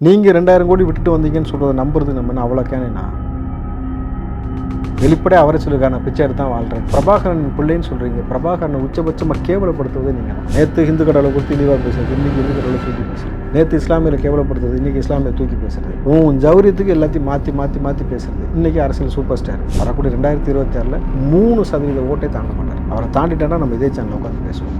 நீங்கள் ரெண்டாயிரம் கோடி விட்டுட்டு வந்தீங்கன்னு சொல்கிறத நம்புறது நம்ம என்ன அவ்வளோ வெளிப்படையாக அவரை சொல்லியிருக்காரு நான் பிச்சை எடுத்து தான் வாழ்கிறேன் பிரபாகரன் பிள்ளைன்னு சொல்கிறீங்க பிரபாகரனை உச்சபட்சமாக கேவலப்படுத்துவதே நீங்கள் நேற்று இந்து கடவுளை கொடுத்து இழிவாக பேசுறது இன்றைக்கி இந்து கடவுளை தூக்கி பேசுறது. நேற்று இஸ்லாமியில் கேவலப்படுத்துறது இன்றைக்கி இஸ்லாமியை தூக்கி பேசுறது. உன் ஜௌரியத்துக்கு எல்லாத்தையும் மாற்றி மாற்றி மாற்றி பேசுறது. இன்றைக்கி அரசியல் சூப்பர் ஸ்டார் வரக்கூடிய ரெண்டாயிரத்தி இருபத்தி ஆறில் மூணு சதவீத ஓட்டை தாண்ட மாட்டார். அவரை தாண்டிட்டேன்னா நம்ம இதே சேனலில் உட்காந்து பேசுவோம்.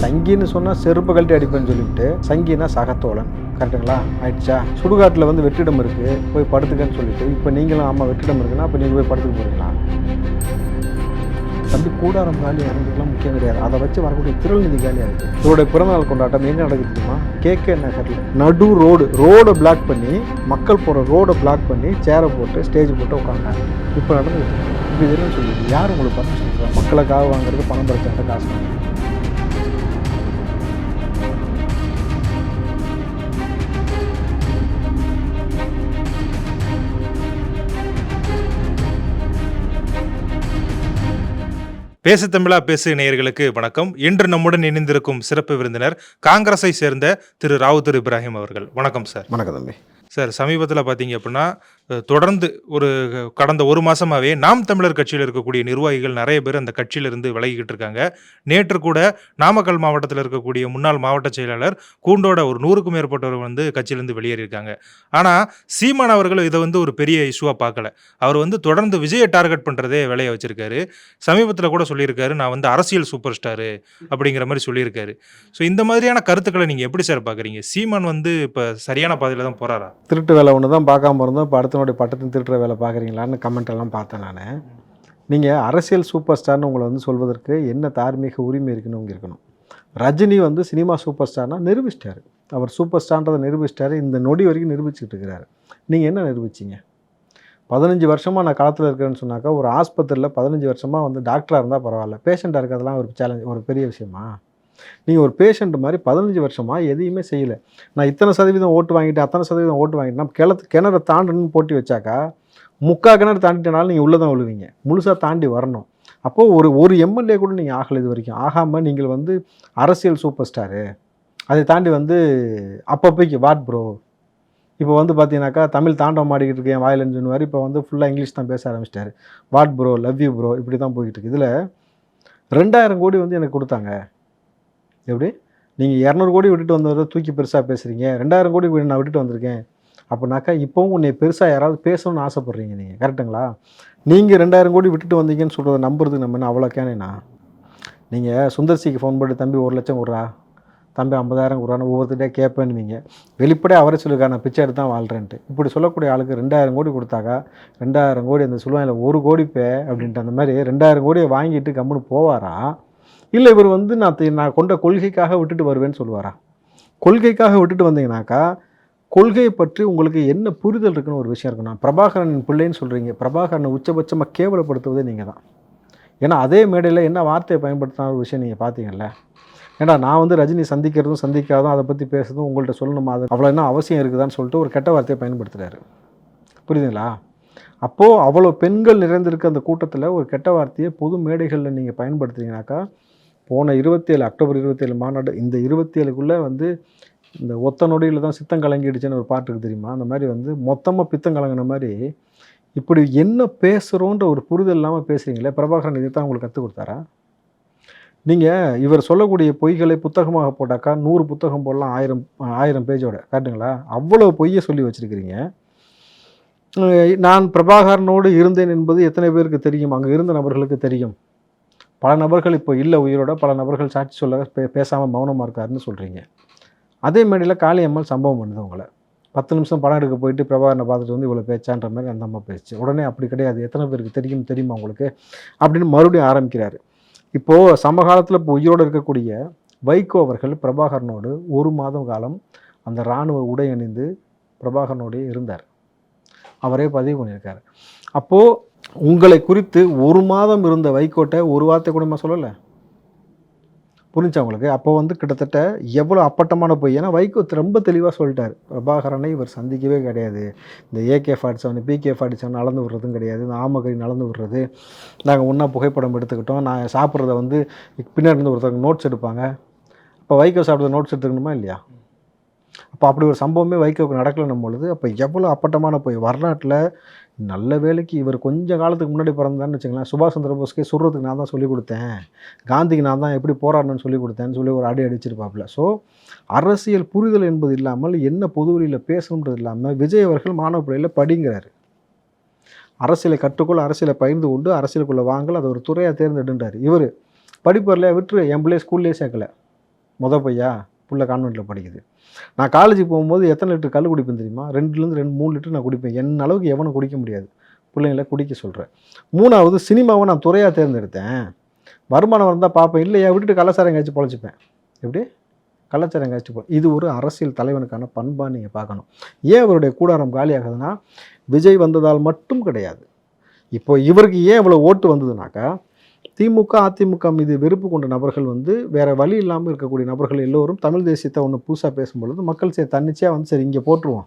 சங்கின்னு சொன்னால் செருப்பு கழட்டி அடிப்பேன்னு சொல்லிவிட்டு சங்கினா சகத்தோழன். கரெக்டுங்களா ஆயிடுச்சா? சுடுகாட்டில் வந்து வெற்றிடம் இருக்குது போய் படுத்துக்கன்னு சொல்லிட்டு இப்போ நீங்களும் ஆமாம் வெற்றிடம் இருக்குன்னா அப்போ நீங்கள் போய் படுத்துக்க போகிறீங்களா தம்பி கூடாரம் காலி இறங்குறதுலாம் முக்கியம் கிடையாது. அதை வச்சு வரக்கூடிய திருநிதி காலியாக இருக்குது இவருடைய பிறந்தநாள் கொண்டாட்டம் எங்கே நடக்குது தெரியுமா? கேகே நகரில். நடு ரோடு. ரோடை பிளாக் பண்ணி மக்கள் போகிற ரோடை பிளாக் பண்ணி சேரை போட்டு ஸ்டேஜ் போட்டு உட்காந்தாங்க இப்போ நடந்து இப்போ இதுன்னு சொல்லிட்டு யார் உங்களுக்கு பர்மிஷன் மக்களுக்காக வாங்குறது பணம் பிரச்சனை காசு. பேசு தமிழா பேசு நேயர்களுக்கு வணக்கம். இன்று நம்முடன் இணைந்திருக்கும் சிறப்பு விருந்தினர் காங்கிரஸை சேர்ந்த திரு ராவுத்தர் இப்ராஹிம் அவர்கள். வணக்கம் சார். வணக்கம் தம்பி. சார் சமீபத்தில் பார்த்தீங்க அப்படின்னா தொடர்ந்து ஒரு கடந்த ஒரு மாசமாவே நாம் தமிழர் கட்சியில் இருக்கக்கூடிய நிர்வாகிகள் நிறைய பேர் அந்த கட்சியிலிருந்து விலகிக்கிட்டு இருக்காங்க. நேற்று கூட நாமக்கல் மாவட்டத்தில் இருக்கக்கூடிய முன்னாள் மாவட்ட செயலாளர் கூண்டோட ஒரு நூறுக்கும் மேற்பட்டவர் வந்து கட்சியிலிருந்து வெளியேறியிருக்காங்க. ஆனால் சீமான் அவர்கள் இதை வந்து ஒரு பெரிய இஷ்யூவாக பார்க்கல. அவர் வந்து தொடர்ந்து விஜயை டார்கெட் பண்ணுறதே வேலையை வச்சிருக்காரு. சமீபத்தில் கூட சொல்லியிருக்காரு நான் வந்து அரசியல் சூப்பர் ஸ்டாரு அப்படிங்கிற மாதிரி சொல்லியிருக்காரு. ஸோ இந்த மாதிரியான கருத்துக்களை நீங்கள் எப்படி சார் பார்க்குறீங்க? சீமான் வந்து இப்போ சரியான பாதையில் தான் போகிறாரா திருட்டு வேலை ஒன்று தான் பார்க்காம இருந்தோம். இப்போ அடுத்தனுடைய பட்டத்தின் திருட்டுற வேலை பார்க்குறீங்களான்னு கமெண்ட் எல்லாம் பார்த்தேன் நான். நீங்கள் அரசியல் சூப்பர் ஸ்டார்னு உங்களை வந்து சொல்வதற்கு என்ன தார்மீக உரிமை இருக்குன்னு உங்க இருக்கணும். ரஜினி வந்து சினிமா சூப்பர் ஸ்டார்னா நிரூபிச்சிட்டாரு. அவர் சூப்பர் ஸ்டார்ன்றதை நிரூபிச்சிட்டாரு. இந்த நொடி வரைக்கும் நிரூபிச்சுக்கிட்டு இருக்கிறாரு. நீங்கள் என்ன நிரூபிச்சிங்க? பதினஞ்சு வருஷமாக நான் களத்தில் இருக்கிறேன்னு சொன்னாக்கா ஒரு ஆஸ்பத்திரியில் பதினஞ்சு வருஷமாக வந்து டாக்டராக இருந்தால் பரவாயில்ல. பேஷண்ட்டாக இருக்கிறதெல்லாம் ஒரு சேலஞ்ச் ஒரு பெரிய விஷயமா? நீங்கள் ஒரு பேஷண்ட் மாதிரி பதினஞ்சு வருஷமாக எதையுமே செய்யலை. நான் இத்தனை சதவீதம் ஓட்டு வாங்கிட்டு அத்தனை சதவீதம் ஓட்டு வாங்கிட்டு நம்ம கிணத்து கிணறு தாண்டணும்னு போட்டி வச்சாக்கா முக்கா கிணறு தாண்டிட்டனாலும் நீங்கள் உள்ளே தான் விழுவீங்க. முழுசாக தாண்டி வரணும். அப்போது ஒரு ஒரு எம்எல்ஏ கூட நீங்கள் ஆகலை இது வரைக்கும். ஆகாமல் நீங்கள் வந்து அரசியல் சூப்பர் ஸ்டாரு அதை தாண்டி வந்து அப்பப்போக்கு வாட் ப்ரோ இப்போ வந்து பார்த்தீங்கன்னாக்கா தமிழ் தாண்டவம் ஆடிக்கிட்டு இருக்கேன் வாயிலன்னு சொன்னார் இப்போ வந்து ஃபுல்லாக இங்கிலீஷ் தான் பேச ஆரம்பிச்சிட்டாரு. What bro love you bro இப்படி தான் போய்கிட்டு இருக்கு. இதில் ரெண்டாயிரம் கோடி வந்து எனக்கு கொடுத்தாங்க. எப்படி? நீங்கள் இரநூறு கோடி விட்டுட்டு வந்ததை தூக்கி பெருசாக பேசுகிறீங்க ரெண்டாயிரம் கோடி நான் விட்டுட்டு வந்திருக்கேன். அப்படின்னாக்கா இப்போவும் உன்னை பெருசாக யாராவது பேசணும்னு ஆசைப்பட்றீங்க நீங்கள் கரெக்டுங்களா நீங்கள் ரெண்டாயிரம் கோடி விட்டுட்டு வந்தீங்கன்னு சொல்கிறத நம்புறதுக்கு நம்ம என்ன அவ்வளோக்கேனேண்ணா நீங்கள் சுந்தர்சிக்கு ஃபோன் பண்ணி தம்பி ஒரு லட்சம் விட்றா தம்பி ஐம்பதாயிரம் விட்றான்னு ஒவ்வொருத்தட்டே கேட்பேன்னுவீங்க. வெளிப்படையாக அவரே சொல்லியிருக்கா நான் பிச்சை எடுத்து தான் வாழ்கிறேன்ட்டு இப்படி சொல்லக்கூடிய ஆளுக்கு ரெண்டாயிரம் கோடி கொடுத்தாக்கா ரெண்டாயிரம் கோடி அந்த சொல்லுவாங்க ஒரு கோடி பே அப்படின்ட்டு அந்த மாதிரி ரெண்டாயிரம் கோடியை வாங்கிட்டு கம்முன்னு போவாரா? இல்லை இவர் வந்து நான் நான் கொண்ட கொள்கைக்காக விட்டுட்டு வருவேன்னு சொல்லுவாரா? கொள்கைக்காக விட்டுட்டு வந்தீங்கன்னாக்கா கொள்கையை பற்றி உங்களுக்கு என்ன புரிதல் இருக்குன்னு ஒரு விஷயம் இருக்கணும். பிரபாகரன் பிள்ளைன்னு சொல்கிறீங்க பிரபாகரனை உச்சபட்சமாக கேவலப்படுத்துவதே நீங்கள் தான். ஏன்னா அதே மேடையில் என்ன வார்த்தையை பயன்படுத்தின ஒரு விஷயம் நீங்கள் பார்த்தீங்கல்ல ஏன்னா நான் வந்து ரஜினி சந்திக்கிறதும் சந்திக்காதும் அதை பற்றி பேசுறதும் உங்கள்கிட்ட சொல்லணுமா? அது அவ்வளோ என்ன அவசியம் இருக்குதான்னு சொல்லிட்டு ஒரு கெட்ட வார்த்தையை பயன்படுத்துகிறாரு புரியுதுங்களா? அப்போது அவ்வளோ பெண்கள் நிறைந்திருக்க அந்த கூட்டத்தில் ஒரு கெட்ட வார்த்தையை பொது மேடைகளில் நீங்கள் பயன்படுத்துறீங்கனாக்கா போன இருபத்தேழு அக்டோபர் இருபத்தேழு மாநாடு இந்த இருபத்தேழுக்குள்ளே வந்து இந்த ஒத்த நொடியில் தான் சித்தம் கலங்கிடுச்சுன்னு ஒரு பாட்டுக்கு தெரியுமா? அந்த மாதிரி வந்து மொத்தமாக பித்தம் கலங்கின மாதிரி இப்படி என்ன பேசுகிறோன்ற ஒரு புரிதல் இல்லாமல் பேசுகிறீங்களே பிரபாகரன் இதை தான் உங்களுக்கு கற்றுக் கொடுத்தாரா? நீங்கள் இவர் சொல்லக்கூடிய பொய்களை புத்தகமாக போட்டாக்கா நூறு புத்தகம் போடலாம் ஆயிரம் ஆயிரம் பேஜோட. காட்டுங்களா அவ்வளோ பொய்யை சொல்லி வச்சுருக்கிறீங்க. நான் பிரபாகரனோடு இருந்தேன் என்பது எத்தனை பேருக்கு தெரியும்? அங்கே இருந்த நபர்களுக்கு தெரியும். பல நபர்கள் இப்போ இல்லை உயிரோட பல நபர்கள் சாட்சி சொல்ல பே பேசாமல் மௌனமாக இருக்காருன்னு சொல்கிறீங்க அதே மாதிரியில் காளியம்மாள் சம்பவம் பண்ணுது உங்களை. பத்து நிமிஷம் படம் எடுக்க போயிட்டு பிரபாகரனை பார்த்துட்டு வந்து இவ்வளோ பேச்சான்ற மாதிரி அந்த அம்மா பேச்சு. உடனே அப்படி கிடையாது. எத்தனை பேருக்கு தெரியும் தெரியுமா உங்களுக்கு? அப்படின்னு மறுபடியும் ஆரம்பிக்கிறாரு. இப்போது சமகாலத்தில் இப்போ உயிரோடு இருக்கக்கூடிய வைகோ அவர்கள் பிரபாகரனோடு ஒரு மாதம் காலம் அந்த இராணுவ உடை அணிந்து பிரபாகரனோடையே இருந்தார். அவரே பதிவு பண்ணியிருக்கார். அப்போது உங்களை குறித்து ஒரு மாதம் இருந்த வைகோட்டை ஒரு வார்த்தை கூட சொல்லலை. புரிஞ்சா உங்களுக்கு? அப்போ வந்து கிட்டத்தட்ட எவ்வளோ அப்பட்டமான பொய்? ஏன்னா வைகோ ரொம்ப தெளிவாக சொல்லிட்டார். பிரபாகரனை இவர் சந்திக்கவே கிடையாது. இந்த AK forty seven PK forty seven அளந்து விடுறதும் கிடையாது. இந்த ஆமகரி நடந்து விடுறது. நாங்கள் ஒன்றா புகைப்படம் எடுத்துக்கிட்டோம். நான் சாப்பிட்றத வந்து பின்னாடி இருந்து ஒருத்தவங்க நோட்ஸ் எடுப்பாங்க. அப்போ வைகோ சாப்பிட்றது நோட்ஸ் எடுத்துக்கணுமா இல்லையா? அப்போ அப்படி ஒரு சம்பவமே வைகோக்கு நடக்கலைன்னும் பொழுது அப்போ எவ்வளோ அப்பட்டமான போய்? வரலாற்றில் நல்ல வேலைக்கு இவர் கொஞ்சம் காலத்துக்கு முன்னாடி பிறந்தான்னு வச்சுங்களேன் சுபாஷ் சந்திர போஸ்க்கே சுடுறதுக்கு நான் தான் சொல்லிக் கொடுத்தேன். காந்திக்கு நான் தான் எப்படி போராடணும்னு சொல்லிக் கொடுத்தேன்னு சொல்லி ஒரு அடி அடிச்சிருப்பாப்புல. ஸோ அரசியல் புரிதல் என்பது இல்லாமல் என்ன பொது வழியில் பேசணுன்றது இல்லாமல் விஜய் அவர்கள் மாணவ பிள்ளையில் படிங்கிறாரு. அரசியலை கற்றுக்கொள் அரசியலை பகிர்ந்து கொண்டு அரசியலுக்குள்ளே வாங்கல் அதை ஒரு துறையாக தேர்ந்தெடுன்றார். இவர் படிப்பரில் விட்டுரு என் பிள்ளைய ஸ்கூல்லேயே சேர்க்கல. முத பையா? பிள்ளை கான்வெண்ட்டில் படிக்குது. நான் காலேஜுக்கு போகும்போது எத்தனை லிட்டர் கல் குடிப்பேன் தெரியுமா? ரெண்டுலேருந்து ரெண்டு மூணு லிட்டர் நான் குடிப்பேன். என் அளவுக்கு எவனும் குடிக்க முடியாது. பிள்ளைங்கள குடிக்க சொல்கிறேன் மூணாவது சினிமாவை நான் துறையாக தேர்ந்தெடுத்தேன். வருமானம் வந்தால் பார்ப்பேன். இல்லையா விட்டுட்டு கலாச்சாரம் எங்கேயாச்சும் பொழைச்சிப்பேன். எப்படி? கலாச்சாரம் எங்கேயாச்சும் போ இது ஒரு அரசியல் தலைவனுக்கான பண்பாக நீங்கள் பார்க்கணும். ஏன் அவருடைய கூடாரம் காலியாகுதுன்னா விஜய் வந்ததால் மட்டும் கிடையாது. இப்போ இவருக்கு ஏன் இவ்வளோ ஓட்டு வந்ததுனாக்கா திமுக அதிமுக மீது வெறுப்பு கொண்ட நபர்கள் வந்து வேறு வழி இல்லாமல் இருக்கக்கூடிய நபர்கள் எல்லோரும் தமிழ் தேசியத்தை ஒன்று புதுசாக பேசும்பொழுது மக்கள் சரி தன்னிச்சையாக வந்து சரி இங்கே போட்டுருவோம்.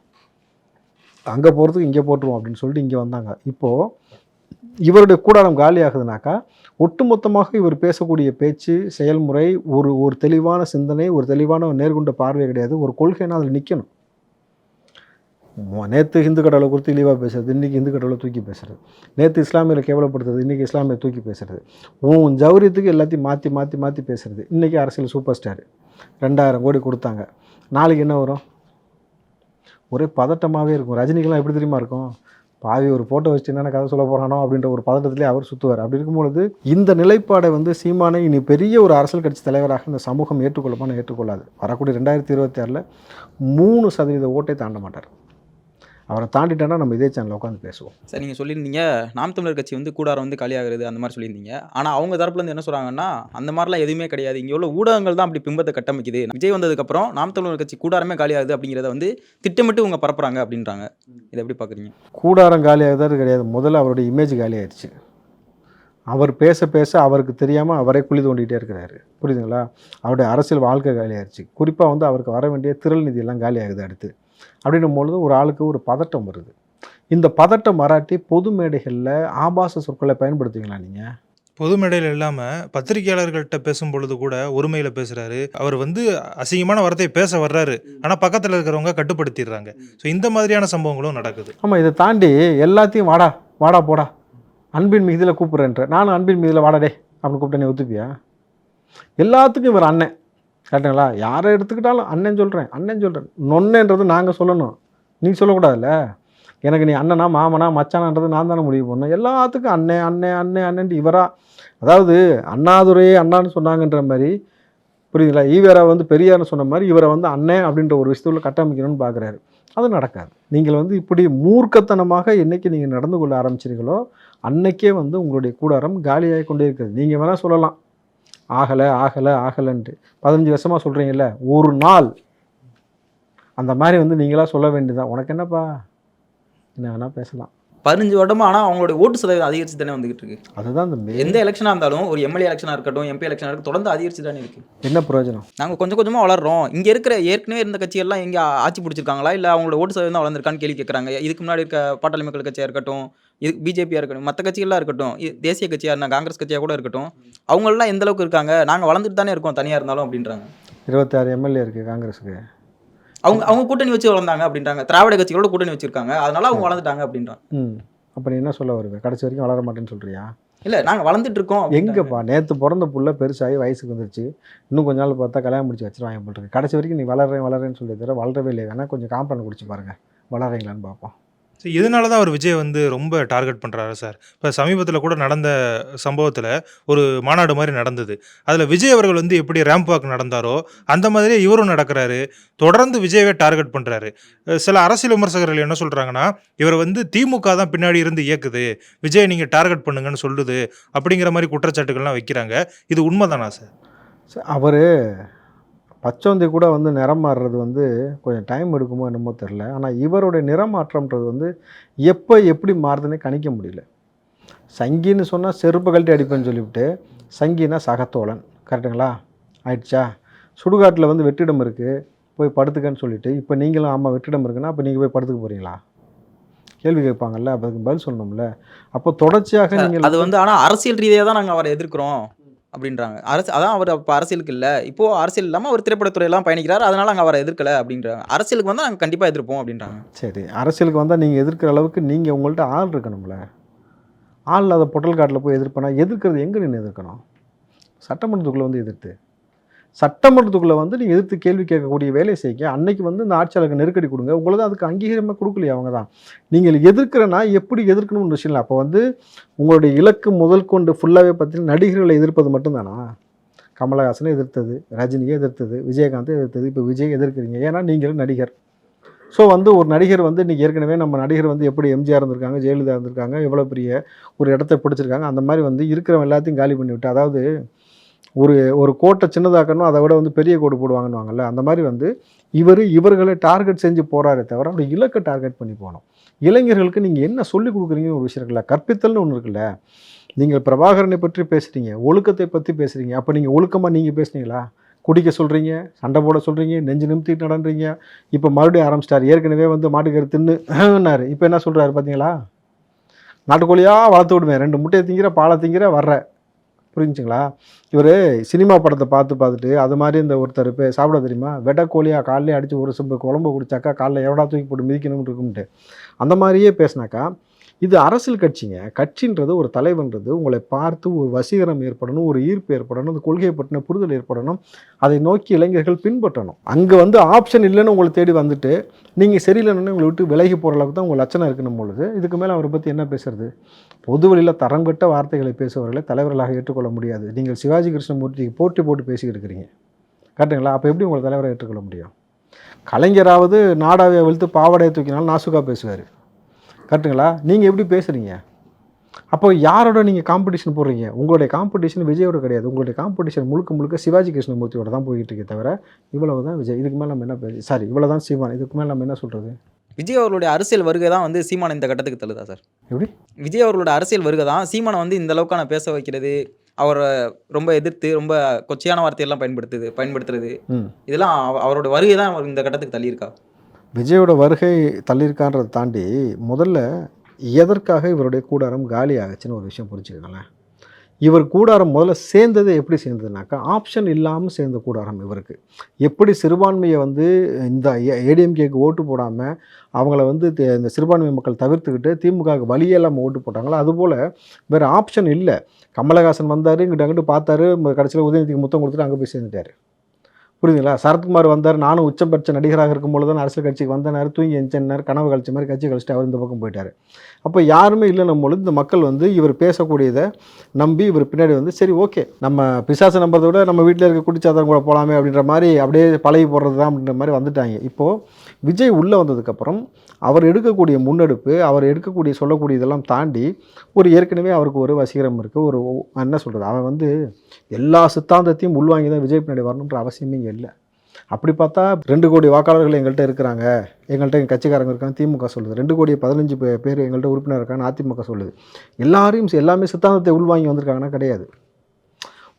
அங்கே போகிறதுக்கு இங்கே போட்டுருவோம் அப்படின்னு சொல்லிட்டு இங்கே வந்தாங்க. இப்போது இவருடைய கூடாரம் காலி ஆகுதுனாக்கா ஒட்டுமொத்தமாக இவர் பேசக்கூடிய பேச்சு செயல்முறை ஒரு ஒரு தெளிவான சிந்தனை ஒரு தெளிவான நேர்கொண்ட பார்வை கிடையாது. ஒரு கொள்கைன்னா அதில் நிற்கணும் நேற்று இந்து கடவுளை குறித்து இழிவாக பேசுறது இன்றைக்கி இந்து கடவுளை தூக்கி பேசுறது. நேற்று இஸ்லாமியில் கேவலப்படுத்துறது இன்றைக்கி இஸ்லாமியை தூக்கி பேசுறது. உன் ஜௌரியத்துக்கு எல்லாத்தையும் மாற்றி மாற்றி மாற்றி பேசுறது. இன்றைக்கி அரசியல் சூப்பர் ஸ்டார். ரெண்டாயிரம் கோடி கொடுத்தாங்க. நாளைக்கு என்ன வரும்? ஒரே பதட்டமாகவே இருக்கும். ரஜினிக்கெல்லாம் எப்படி தெரியுமா இருக்கும்? பாவி ஒரு ஃபோட்டோ வச்சு என்னென்ன கதை சொல்ல போகிறானோ அப்படின்ற ஒரு பதட்டத்திலே அவர் சுற்றுவார் அப்படி இருக்கும்பொழுது இந்த நிலைப்பாடை வந்து சீமானை இனி பெரிய ஒரு அரசியல் கட்சி தலைவராக இந்த சமூகம் ஏற்றுக்கொள்ளுமான ஏற்றுக்கொள்ளாது. வரக்கூடிய ரெண்டாயிரத்தி இருபத்தி ஆறில் மூணு சதவீத ஓட்டை தாண்ட மாட்டார். அவரை தாண்டிட்டேன்னா நம்ம இதே சேனலில் உட்காந்து பேசுவோம். சார் நீங்கள் சொல்லியிருந்தீங்க நாம் தமிழர் கட்சி வந்து கூடாரம் வந்து காலியாகிறது அந்த மாதிரி சொல்லியிருந்தீங்க. ஆனால் அவங்க தரப்புலேருந்து என்ன சொல்கிறாங்கன்னா அந்த மாதிரிலாம் எதுவுமே கிடையாது. இங்கே உள்ள ஊடகங்கள் தான் அப்படி பிம்பத்தை கட்டமைக்குது. விஜய் வந்ததுக்கப்புறம் நாம் தமிழர் கட்சி கூடாரமே காலியாகுது அப்படிங்கிறத வந்து திட்டமிட்டு இவங்க பரப்புறாங்க அப்படின்றாங்க. இதை எப்படி பார்க்குறீங்க கூடாரம் காலியாகுறது கிடையாது. முதல்ல அவருடைய இமேஜ் காலியாயிருச்சு அவர் பேச பேச அவருக்கு தெரியாமல் அவரே குழி தோண்டிகிட்டே இருக்கிறாரு. புரியுதுங்களா? அவருடைய அரசியல் வாழ்க்கை காலியாயிருச்சு. குறிப்பாக வந்து அவருக்கு வர வேண்டிய திரள் நிதியெல்லாம் காலியாகுது அடுத்து. அப்படின்னும் பொழுது ஒரு ஆளுக்கு ஒரு பதட்டம் வருது. இந்த பதட்டம் வராட்டி பொது மேடைகளில் ஆபாச சொற்களை பயன்படுத்துவீங்களா நீங்கள் பொது மேடையில் இல்லாமல் பத்திரிகையாளர்கள்ட்ட பேசும் பொழுது கூட ஒருமையில் பேசுகிறாரு அவர் வந்து அசிங்கமான வார்த்தையை பேச வர்றாரு. ஆனால் பக்கத்தில் இருக்கிறவங்க கட்டுப்படுத்திடுறாங்க. ஸோ இந்த மாதிரியான சம்பவங்களும் நடக்குது. ஆமாம் இதை தாண்டி எல்லாத்தையும் வாடா வாடா போடா. அன்பின் மிகுதியில் கூப்பிட்றேன்ற. நானும் அன்பின் மிகுதியில் வாடா டே அப்படின்னு கூப்பிட்டு நீ ஒத்துப்பியா? எல்லாத்துக்கும் இவர் அண்ணன். கரெக்டுங்களா யாரை எடுத்துக்கிட்டாலும் அண்ணன் சொல்கிறேன் அண்ணன் சொல்கிறேன் நொன்னன்றது நாங்கள் சொல்லணும். நீ சொல்லக்கூடாதுல்ல? எனக்கு நீ அண்ணனா மாமனா மச்சானான்றது நான் தானே முடிவு பண்ணணும். எல்லாத்துக்கும் அண்ணன் அண்ணன் அண்ணன் அண்ணன்ட்டு இவரா. அதாவது அண்ணாதுரையே அண்ணான்னு சொன்னாங்கன்ற மாதிரி புரியுதுங்களா? ஈவேரா வந்து பெரியார்னு சொன்ன மாதிரி இவரை வந்து அண்ணன் அப்படின்ற ஒரு விஷயத்துல கட்டமைக்கணும்னு பார்க்குறாரு அது நடக்காது. நீங்கள் வந்து இப்படி மூர்க்கத்தனமாக என்னைக்கு நீங்கள் நடந்து கொள்ள ஆரம்பிச்சிருக்கீங்களோ அன்னைக்கே வந்து உங்களுடைய கூடாரம் காலியாகி கொண்டே இருக்கிறது. நீங்கள் வேணால் சொல்லலாம். ஆகலை ஆகலை ஆகலைன்ட்டு. பதினஞ்சு வருஷமாக சொல்கிறீங்கல்ல ஒரு நாள். அந்த மாதிரி வந்து நீங்களாக சொல்ல வேண்டியதுதான். உனக்கு என்னப்பா? என்ன வேணால் பேசலாம். பதினஞ்சு வருடமா ஆனால் அவங்களோட ஓட்டு சதவீதம் அதிகரிச்சு தானே வந்துகிட்டு இருக்கு. அதுதான் எந்த எலெக்ஷனாக இருந்தாலும் ஒரு எம்எல்ஏ எலெக்ஷனாக இருக்கட்டும் எம்பி எலெக்ஷனாக இருக்கட்டும் தொடர்ந்து அதிகரிச்சு தானே இருக்கு. என்ன பிரயோஜனம்? நாங்கள் கொஞ்சம் கொஞ்சமாக வளர்றோம். இங்கே இருக்கிற ஏற்கனவே இருந்த கட்சியெல்லாம் எங்கே ஆட்சி பிடிச்சிருக்காங்களா? இல்லை அவங்களோட ஓட்டு சதவீதம் வளர்ந்துருக்கான்னு கேள்வி கேட்குறாங்க இதுக்கு முன்னாடி இருக்க பாட்டாளி மக்கள் கட்சியாக இருக்கட்டும் இது பிஜேபியாக இருக்கட்டும் மற்ற கட்சிகள்லாம் இருக்கட்டும் தேசிய கட்சியாக இருந்தால் காங்கிரஸ் கட்சியாக கூட இருக்கட்டும் அவங்களெல்லாம் எந்த அளவுக்கு இருக்காங்க? நாங்கள் வளர்ந்துட்டு தானே இருக்கோம் தனியாக இருந்தாலும் அப்படின்றாங்க. இருபத்தாறு எம்எல்ஏ இருக்குது காங்கிரஸுக்கு. அவங்க அவங்க கூட்டணி வச்சு வளர்ந்தாங்க அப்படின்றாங்க. திராவிட கட்சிகளோட கூட்டணி வச்சிருக்காங்க. அதனால அவங்க வளர்ந்துட்டாங்க அப்படின்றாங்க. அப்போ நீ என்ன சொல்ல வருவே? கடைசி வரைக்கும் வளர மாட்டேன்னு சொல்கிறியா இல்லை நாங்கள் வளர்ந்துட்டு இருக்கோம். எங்கப்பா? நேற்று பிறந்த புள்ள பெருசாகி வயசுக்கு வந்துருச்சு. இன்னும் கொஞ்ச நாள் பார்த்தா கல்யாணம் முடிச்சு வச்சிருவாங்க போல் இருக்கு. கடைசி வரைக்கும் நீ வளர்றேன் வளர்றேன்னு சொல்லி தவிர வளரவே இல்லை வேணா கொஞ்சம் காம்பவுண்ட் குடிச்சு பாருங்க. வளர்றீங்களான்னு பார்ப்போம். ஸோ இதனால தான் அவர் விஜய் வந்து ரொம்ப டார்கெட் பண்ணுறாரு சார் இப்போ சமீபத்தில் கூட நடந்த சம்பவத்தில் ஒரு மாநாடு மாதிரி நடந்தது. அதில் விஜய் அவர்கள் வந்து எப்படி ரேம்ப் வாக் நடந்தாரோ அந்த மாதிரியே இவரும் நடக்கிறாரு. தொடர்ந்து விஜயவே டார்கெட் பண்ணுறாரு சில அரசியல் விமர்சகர்கள் என்ன சொல்கிறாங்கன்னா இவர் வந்து திமுக தான் பின்னாடி இருந்து இயக்குது. விஜய் நீங்கள் டார்கெட் பண்ணுங்கன்னு சொல்லுது அப்படிங்கிற மாதிரி குற்றச்சாட்டுகள்லாம் வைக்கிறாங்க. இது உண்மைதானா சார் அவர் பச்சோந்தி கூட வந்து நிறம் மாறுறது வந்து கொஞ்சம் டைம் எடுக்குமோ என்னமோ தெரில ஆனால் இவருடைய நிறம் மாற்றம்ன்றது வந்து எப்போ எப்படி மாறுதுன்னே கணிக்க முடியல. சங்கின்னு சொன்னால் செருப்பு கழட்டி அடிப்பேன்னு சொல்லிவிட்டு சங்கினா சகத்தோழன். கரெக்டுங்களா ஆயிடுச்சா? சுடுகாட்டில் வந்து வெற்றிடம் இருக்குது போய் படுத்துக்கன்னு சொல்லிட்டு இப்போ நீங்களும் ஆமாம் வெற்றிடம் இருக்குன்னா அப்போ நீங்கள் போய் படுத்துக்க போகிறீங்களா கேள்வி கேட்பாங்கல்ல அப்போ அதுக்கு பதில் சொல்லணும்ல. அப்போ தொடர்ச்சியாக நீங்கள் அது வந்து ஆனால் அரசியல் ரீதியாக தான் நாங்கள் அவரை எதிர்க்கிறோம். அப்படின்றாங்க. அரசு அதான் அவர் அப்போ அரசியலுக்கு இல்லை. இப்போ அரசியல் இல்லாமல் அவர் திரைப்படத்துறையெல்லாம் பயணிக்கிறார். அதனால அங்கே அவரை எதிர்க்கலை அப்படின்றாங்க. அரசியலுக்கு வந்தால் நாங்கள் கண்டிப்பாக எதிர்ப்போம் அப்படின்றாங்க. சரி. அரசியலுக்கு வந்தால் நீங்கள் எதிர்க்கிற அளவுக்கு நீங்கள் உங்கள்கிட்ட ஆள் இருக்கணும்ல. ஆள் இல்லாத பொட்டல் காட்டில் போய் எதிர்ப்பனா? எதிர்க்கிறது எங்கே நின்று எதிர்க்கணும்? சட்டமன்றத்துக்குள்ளே வந்து எதிர்த்து. சட்டமன்றத்துக்குள்ளே வந்து நீங்கள் எதிர்த்து கேள்வி கேட்கக்கூடிய வேலையை செய்யுங்க. அன்னைக்கு வந்து இந்த ஆட்சியாளருக்கு நெருக்கடி கொடுங்க. உங்களை தான் அதுக்கு அங்கீகாரமாக கொடுக்கலையே அவங்க தான் நீங்கள் எதிர்க்கிறனா எப்படி எதிர்க்கணும்னு விஷயம் இல்லை அப்போ வந்து உங்களுடைய இலக்கு முதல் கொண்டு ஃபுல்லாகவே பார்த்தீங்கன்னா நடிகர்களை எதிர்ப்பது மட்டும்தானா? கமலஹாசனை எதிர்த்தது ரஜினியை எதிர்த்தது விஜயகாந்தை எதிர்த்தது. இப்போ விஜய் எதிர்க்கிறீங்க. ஏன்னா நீங்களும் நடிகர். ஸோ வந்து ஒரு நடிகர் வந்து இன்றைக்கி ஏற்கனவே நம்ம நடிகர் வந்து எப்படி எம்ஜிஆர் இருந்திருக்காங்க ஜெயலலிதா இருந்திருக்காங்க எவ்வளோ பெரிய ஒரு இடத்த பிடிச்சிருக்காங்க அந்த மாதிரி வந்து இருக்கிறவங்க எல்லாத்தையும் காலி பண்ணிவிட்டு அதாவது ஒரு ஒரு கோட்டை சின்னதாக்கணும் அதை விட வந்து பெரிய கோடு போடுவாங்கன்னுவாங்கல்ல அந்த மாதிரி வந்து இவர் இவர்களை டார்கெட் செஞ்சு போகிறாரே தவிர அப்படி இலக்கை டார்கெட் பண்ணி போகணும். இளைஞர்களுக்கு நீங்கள் என்ன சொல்லிக் கொடுக்குறீங்கன்னு ஒரு விஷயம் இருக்குல்ல? கற்பித்தல்னு ஒன்று இருக்குல்ல? நீங்கள் பிரபாகரனை பற்றி பேசுகிறீங்க ஒழுக்கத்தை பற்றி பேசுகிறீங்க அப்போ நீங்கள் ஒழுக்கமாக நீங்கள் பேசுனீங்களா? குடிக்க சொல்கிறீங்க சண்டை போட சொல்கிறீங்க நெஞ்சு நிமித்திட்டு நடன்றீங்க இப்போ மறுபடியும் ஆரம்பிச்சிட்டார் ஏற்கனவே வந்து மாட்டுக்கறி தின்னுனாரு இப்போ என்ன சொல்கிறாரு பார்த்தீங்களா நாட்டுக்கோழியாக வளர்த்து விடுவேன் ரெண்டு முட்டையை திங்கிற பாலை திங்கிற வர்ற புரிஞ்சுங்களா? இவர் சினிமா படத்தை பார்த்து பார்த்துட்டு அது மாதிரி இந்த ஒருத்தர் இப்போ சாப்பிட தெரியுமா? வெடை கோழியாக காலையிலே அடித்து ஒரு சிம்பு குழம்பு குடிச்சாக்கா காலைல எவ்வளோ தூக்கி போட்டு மிதிக்கணும்னு இருக்கும்ட்டு. அந்த மாதிரியே பேசினாக்கா இது அரசியல் கட்சிங்க. கட்சின்றது ஒரு தலைவன்றது உங்களை பார்த்து ஒரு வசீகரம் ஏற்படணும் ஒரு ஈர்ப்பு ஏற்படணும் அந்த கொள்கையை பற்றின புரிதல் ஏற்படணும் அதை நோக்கி இளைஞர்கள் பின்பற்றணும். அங்கே வந்து ஆப்ஷன் இல்லைன்னு உங்களை தேடி வந்துட்டு நீங்கள் சரியில்லைன்னு உங்களை விட்டு விலகி போகிற அளவுக்கு தான் உங்கள் லட்சணம் இருக்கணும் பொழுது இதுக்கு மேலே அவரை பற்றி என்ன பேசுறது? பொது வழியில் தரம் கட்ட வார்த்தைகளை பேசுபவர்களை தலைவர்களாக ஏற்றுக்கொள்ள முடியாது. நீங்கள் சிவாஜி கிருஷ்ணமூர்த்திக்கு போட்டி போட்டு பேசிக்கிட்டு இருக்கிறீங்க. கரெக்டுங்களா அப்போ எப்படி உங்களை தலைவரை ஏற்றுக்கொள்ள முடியும்? கலைஞராவது நாடாவை வெளுத்து பாவடையை தூக்கினாலும் நாசுக்காக பேசுவார். கரெக்டுங்களா? நீங்கள் எப்படி பேசுகிறீங்க அப்போ யாரோட நீங்கள் காம்படிஷன் போடுறீங்க? உங்களுடைய காம்படிஷன் விஜயோட கிடையாது. உங்களுடைய காம்படிஷன் முழுக்க முழுக்க சிவாஜி கிருஷ்ணமூர்த்தியோட தான் போய்கிட்டு இருக்கே தவிர இவ்வளவு தான் விஜய். இதுக்கு மேலே நம்ம என்ன பேச சாரி இவ்வளோ தான் சிவான் இதுக்கு மேலே நம்ம என்ன சொல்கிறது விஜய் அவர்களுடைய அரசியல் வருகை தான் வந்து சீமானை இந்த கட்டத்துக்கு தள்ளுதா சார்? எப்படி? விஜய் அவர்களோட அரசியல் வருகை தான் சீமானை வந்து இந்த அளவுக்கான பேச வைக்கிறது அவரை ரொம்ப எதிர்த்து ரொம்ப கொச்சையான வார்த்தையெல்லாம் பயன்படுத்துது பயன்படுத்துறது. இதெல்லாம் அவ- அவரோட வருகை தான் இந்த கட்டத்துக்கு தள்ளியிருக்கா? விஜயோட வருகை தள்ளியிருக்கான்றதை தாண்டி முதல்ல எதற்காக இவருடைய கூடாரம் காலி ஆகுச்சுன்னு ஒரு விஷயம் புரிஞ்சுக்கங்களேன். இவர் கூடாரம் முதல்ல சேர்ந்தது எப்படி சேர்ந்ததுனாக்கா ஆப்ஷன் இல்லாமல் சேர்ந்த கூடாரம் இவருக்கு. எப்படி சிறுபான்மையை வந்து இந்த ஏடிஎம்கேக்கு ஓட்டு போடாமல் அவங்கள வந்து தே- இந்த சிறுபான்மை மக்கள் தவிர்த்துக்கிட்டு திமுகவுக்கு வழியே இல்லாமல் ஓட்டு போட்டாங்களோ அதுபோல் வேறு ஆப்ஷன் இல்லை. கமலஹாசன் வந்தார் இங்கிட்ட அங்கிட்டு பார்த்தாரு கடைசியில் உதயநிதிக்கு முத்தம் கொடுத்துட்டு அங்கே போய் சேர்ந்துட்டார். புரியுதுங்களா? சரத்குமார் வந்தார் நானும் உச்சபட்ச நடிகராக இருக்கும் பொழுது தான் அரசியல் கட்சிக்கு வந்தனார் தூங்கி எஞ்சனார் கனவு கழிச்ச மாதிரி கட்சி கழிச்சிட்டு அவர் இந்த பக்கம் போயிட்டார். அப்போ யாருமே இல்லைன்னும் பொழுது இந்த மக்கள் வந்து இவர் பேசக்கூடியதை நம்பி இவர் பின்னாடி வந்து சரி ஓகே நம்ம பிசாசை நம்புறதை விட நம்ம வீட்டில் இருக்க குடிச்சாதான் கூட போகலாமே அப்படின்ற மாதிரி அப்படியே பழகி போடுறது தான் அப்படின்ற மாதிரி வந்துட்டாங்க. இப்போது விஜய் உள்ளே வந்ததுக்கப்புறம் அவர் எடுக்கக்கூடிய முன்னெடுப்பு அவர் எடுக்கக்கூடிய சொல்லக்கூடிய இதெல்லாம் தாண்டி ஒரு ஏற்கனவே அவருக்கு ஒரு வசீகரம் இருக்குது ஒரு என்ன சொல்கிறது அவன் வந்து எல்லா சித்தாந்தத்தையும் உள்வாங்கி தான் விஜய் பின்னாடி வரணுன்ற அவசியமே இங்கே இல்லை. அப்படி பார்த்தா ரெண்டு கோடி வாக்காளர்கள் எங்கள்கிட்ட இருக்கிறாங்க. எங்கள்கிட்ட எங்கள் கட்சிக்காரங்க இருக்காங்க திமுக சொல்லுது. ரெண்டு கோடி பதினஞ்சு பேர் எங்கள்கிட்ட உறுப்பினர் இருக்காங்க அதிமுக சொல்லுது. எல்லாரையும் எல்லாமே சித்தாந்தத்தை உள்வாங்கி வந்திருக்காங்கன்னா கிடையாது.